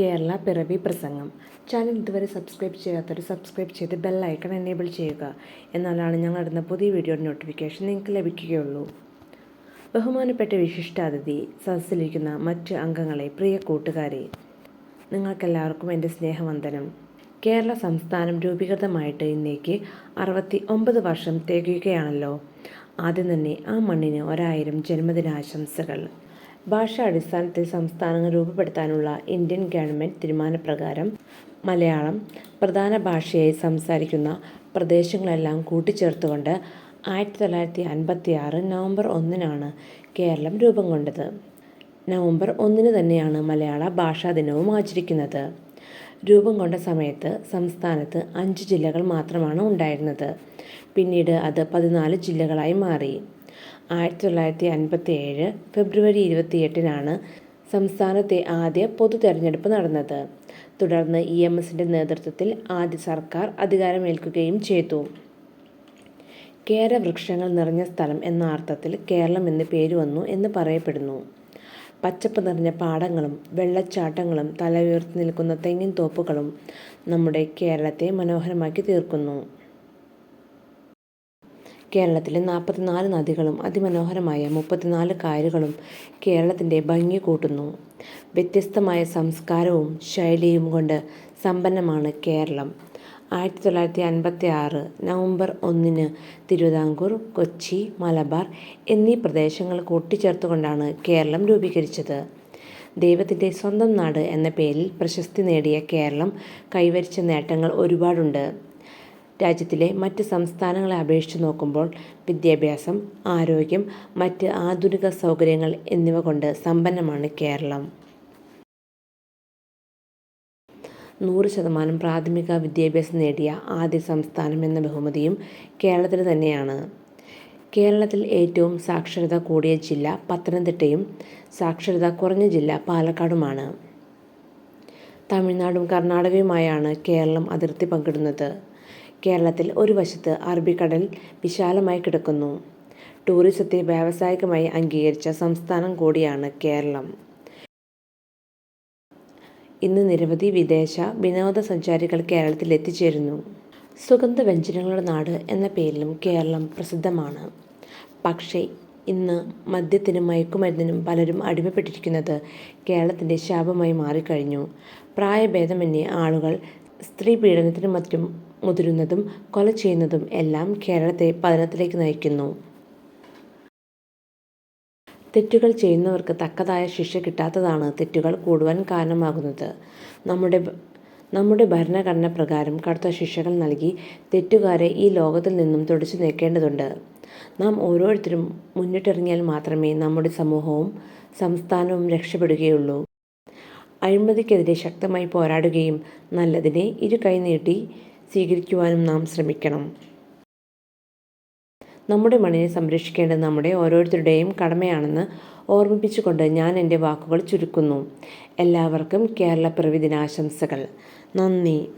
കേരള പിറവി പ്രസംഗം. ചാനൽ ഇതുവരെ സബ്സ്ക്രൈബ് ചെയ്യാത്തവർ സബ്സ്ക്രൈബ് ചെയ്ത് ബെൽ ഐക്കൺ എനേബിൾ ചെയ്യുക. എന്നാലാണ് ഞങ്ങൾ ഇടുന്ന പുതിയ വീഡിയോയുടെ നോട്ടിഫിക്കേഷൻ നിങ്ങൾക്ക് ലഭിക്കുകയുള്ളൂ. ബഹുമാനപ്പെട്ട വിശിഷ്ടാതിഥി സദസ്സിലിരിക്കുന്ന മറ്റ് അംഗങ്ങളെ പ്രിയ കൂട്ടുകാരെ നിങ്ങൾക്കെല്ലാവർക്കും എന്റെ സ്നേഹവന്ദനം. കേരള സംസ്ഥാനം രൂപീകൃതമായിട്ട് ഇന്നേക്ക് അറുപത്തി ഒമ്പത് വർഷം തികയുകയാണല്ലോ. ആദ്യം തന്നെ ആ മണ്ണിന് ഒരായിരം ജന്മദിനാശംസകൾ. ഭാഷാ അടിസ്ഥാനത്തിൽ സംസ്ഥാനങ്ങൾ രൂപപ്പെടുത്താനുള്ള ഇന്ത്യൻ ഗവൺമെന്റ് തീരുമാനപ്രകാരം മലയാളം പ്രധാന ഭാഷയായി സംസാരിക്കുന്ന പ്രദേശങ്ങളെല്ലാം കൂട്ടിച്ചേർത്തുകൊണ്ട് ആയിരത്തി തൊള്ളായിരത്തി അൻപത്തി ആറ് നവംബർ ഒന്നിനാണ് കേരളം രൂപം കൊണ്ടത്. നവംബർ ഒന്നിന് തന്നെയാണ് മലയാള ഭാഷാ ദിനവും ആചരിക്കുന്നത്. രൂപം കൊണ്ട സമയത്ത് സംസ്ഥാനത്ത് അഞ്ച് ജില്ലകൾ മാത്രമാണ് ഉണ്ടായിരുന്നത്. പിന്നീട് അത് പതിനാല് ജില്ലകളായി മാറി. ആയിരത്തി തൊള്ളായിരത്തി അൻപത്തി ഏഴ് ഫെബ്രുവരി ഇരുപത്തിയെട്ടിനാണ് സംസ്ഥാനത്തെ ആദ്യ പൊതു തെരഞ്ഞെടുപ്പ് നടന്നത്. തുടർന്ന് ഇ എം എസിന്റെ നേതൃത്വത്തിൽ ആദ്യ സർക്കാർ അധികാരമേൽക്കുകയും ചെയ്തു. കേരവൃക്ഷങ്ങൾ നിറഞ്ഞ സ്ഥലം എന്ന അർത്ഥത്തിൽ കേരളം എന്ന് പേര് വന്നു എന്ന് പറയപ്പെടുന്നു. പച്ചപ്പ് നിറഞ്ഞ പാടങ്ങളും വെള്ളച്ചാട്ടങ്ങളും തല ഉയർത്തി നിൽക്കുന്ന തെങ്ങിൻ തോപ്പുകളും നമ്മുടെ കേരളത്തെ മനോഹരമാക്കി തീർക്കുന്നു. കേരളത്തിലെ നാൽപ്പത്തിനാല് നദികളും അതിമനോഹരമായ മുപ്പത്തിനാല് കായലുകളും കേരളത്തിന്റെ ഭംഗി കൂട്ടുന്നു. വ്യത്യസ്തമായ സംസ്കാരവും ശൈലിയും കൊണ്ട് സമ്പന്നമാണ് കേരളം. ആയിരത്തി തൊള്ളായിരത്തി അൻപത്തി ആറ് നവംബർ ഒന്നിന് തിരുവിതാംകൂർ കൊച്ചി മലബാർ എന്നീ പ്രദേശങ്ങൾ കൂട്ടിച്ചേർത്തുകൊണ്ടാണ് കേരളം രൂപീകരിച്ചത്. ദൈവത്തിന്റെ സ്വന്തം നാട് എന്ന പേരിൽ പ്രശസ്തി നേടിയ കേരളം കൈവരിച്ച നേട്ടങ്ങൾ ഒരുപാടുണ്ട്. രാജ്യത്തിലെ മറ്റ് സംസ്ഥാനങ്ങളെ അപേക്ഷിച്ച് നോക്കുമ്പോൾ വിദ്യാഭ്യാസം ആരോഗ്യം മറ്റ് ആധുനിക സൗകര്യങ്ങൾ എന്നിവ കൊണ്ട് സമ്പന്നമാണ് കേരളം. നൂറ് ശതമാനം പ്രാഥമിക വിദ്യാഭ്യാസം നേടിയ ആദ്യ സംസ്ഥാനം എന്ന ബഹുമതിയും കേരളത്തിന് തന്നെയാണ്. കേരളത്തിൽ ഏറ്റവും സാക്ഷരത കൂടിയ ജില്ല പത്തനംതിട്ടയും സാക്ഷരത കുറഞ്ഞ ജില്ല പാലക്കാടുമാണ്. തമിഴ്നാടും കർണാടകയുമായാണ് കേരളം അതിർത്തി പങ്കിടുന്നത്. കേരളത്തിൽ ഒരു വശത്ത് അറബിക്കടൽ വിശാലമായി കിടക്കുന്നു. ടൂറിസത്തെ വ്യാവസായികമായി അംഗീകരിച്ച സംസ്ഥാനം കൂടിയാണ് കേരളം. ഇന്ന് നിരവധി വിദേശ വിനോദസഞ്ചാരികൾ കേരളത്തിൽ എത്തിച്ചേരുന്നു. സുഗന്ധ വ്യഞ്ജനങ്ങളുടെ നാട് എന്ന പേരിലും കേരളം പ്രസിദ്ധമാണ്. പക്ഷേ ഇന്ന് മദ്യത്തിനും മയക്കുമരുന്നിനും പലരും അടിമപ്പെട്ടിരിക്കുന്നത് കേരളത്തിന്റെ ശാപമായി മാറിക്കഴിഞ്ഞു. പ്രായഭേദമന്യേ ആളുകൾ സ്ത്രീ പീഡനത്തിനും മറ്റും മുതിരുന്നതും കൊല ചെയ്യുന്നതും എല്ലാം കേരളത്തെ പതനത്തിലേക്ക് നയിക്കുന്നു. തെറ്റുകൾ ചെയ്യുന്നവർക്ക് തക്കതായ ശിക്ഷ കിട്ടാത്തതാണ് തെറ്റുകൾ കൂടുവാൻ കാരണമാകുന്നത്. നമ്മുടെ നമ്മുടെ ഭരണഘടന പ്രകാരം കടുത്ത ശിക്ഷകൾ നൽകി തെറ്റുകാരെ ഈ ലോകത്തിൽ നിന്നും തുടച്ചു നീക്കേണ്ടതുണ്ട്. നാം ഓരോരുത്തരും മുന്നിട്ടിറങ്ങിയാൽ മാത്രമേ നമ്മുടെ സമൂഹവും സംസ്ഥാനവും രക്ഷപ്പെടുകയുള്ളൂ. അഴിമതിക്കെതിരെ ശക്തമായി പോരാടുകയും നല്ലതിനെ ഇരു കൈ നീട്ടി സ്വീകരിക്കുവാനും നാം ശ്രമിക്കണം. നമ്മുടെ മണ്ണിനെ സംരക്ഷിക്കേണ്ടത് നമ്മുടെ ഓരോരുത്തരുടെയും കടമയാണെന്ന് ഓർമ്മിപ്പിച്ചുകൊണ്ട് ഞാൻ എന്റെ വാക്കുകൾ ചുരുക്കുന്നു. എല്ലാവർക്കും കേരള പ്രവിദിനാശംസകൾ നന്ദി.